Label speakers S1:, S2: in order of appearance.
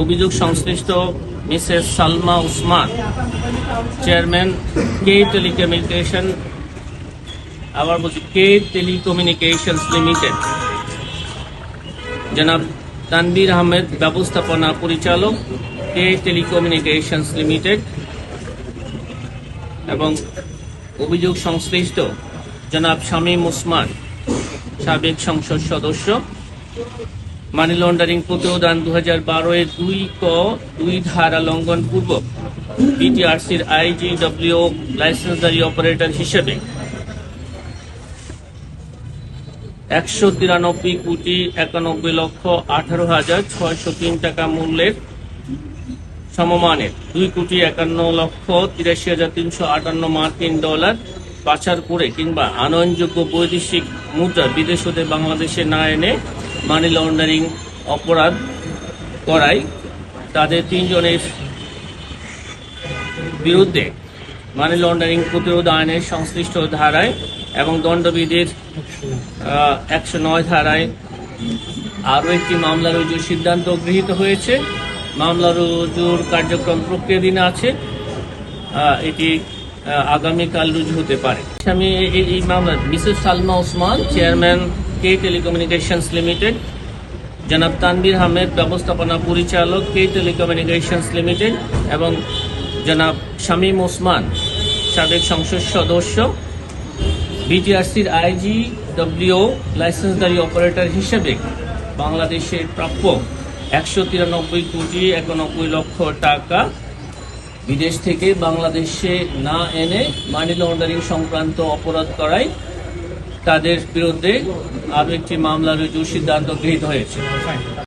S1: অভিযোগ সংশ্লিষ্ট Mrs Salma Usman chairman K telecommunication, আবার বলছি কে টেলিকমিউনিকেশনস লিমিটেড। জনাব তানবীর আহমেদ, ব্যবস্থাপনা পরিচালক, কে টেলিকমিউনিকেশনস লিমিটেড। এবং অভিযোগ সংশ্লিষ্ট জনাব শামীম উসমান সাবেক সংসদ সদস্য। মানি লন্ডারিং প্রতিরোধান দু হাজার বারো এর দুই ক, দুই ধারা লঙ্ঘন পূর্বক বিটিআরসির আইজিডব্লিউ লাইসেন্সদারি অপারেটর হিসেবে একশো তিরানব্বই কোটি একানব্বই লক্ষ আঠারো হাজার ছয়শো তিন টাকা মূল্যের সমমানের। দুই কোটি একান্ন লক্ষ তিরাশি হাজার তিনশো আটান্ন মার্কিন ডলার পাচার করে কিংবা আনয়নযোগ্য বৈদেশিক মুদ্রা বিদেশ হতে বাংলাদেশে না এনে মানি লন্ডারিং অপরাধ করায় তাদের তিনজনের বিরুদ্ধে মানি লন্ডারিং প্রতিরোধ আইনের সংশ্লিষ্ট ধারায় এবং দণ্ডবিধির একশো নয় ধারায় আরও একটি মামলা রুজুর সিদ্ধান্ত গৃহীত হয়েছে। মামলা রুজুর কার্যক্রম প্রক্রিয়াধীন আছে। এটি আগামীকাল রুজু হতে পারে। আমি এই- এই- এই মামলা Mrs Salma Osman, chairman K telecommunications limited, জনাব তানবির আহমেদ, ব্যবস্থাপনা পরিচালক কে টেলিকমিউনিকেশনস লিমিটেড, এবং জনাব শামীম ওসমান, সাবেক সংসদ সদস্য, বিটিআরসির আইজি, ডব্লিউ লাইসেন্সদারি অপারেটর হিসেবে বাংলাদেশের প্রাপ্য একশো তিরানব্বই কোটি একানব্বই লক্ষ টাকা বিদেশ থেকে বাংলাদেশে না এনে মানি লন্ডারিং সংক্রান্ত অপরাধ করায় তাদের বিরুদ্ধে আরও একটি মামলা রুজুর সিদ্ধান্ত গৃহীত হয়েছে।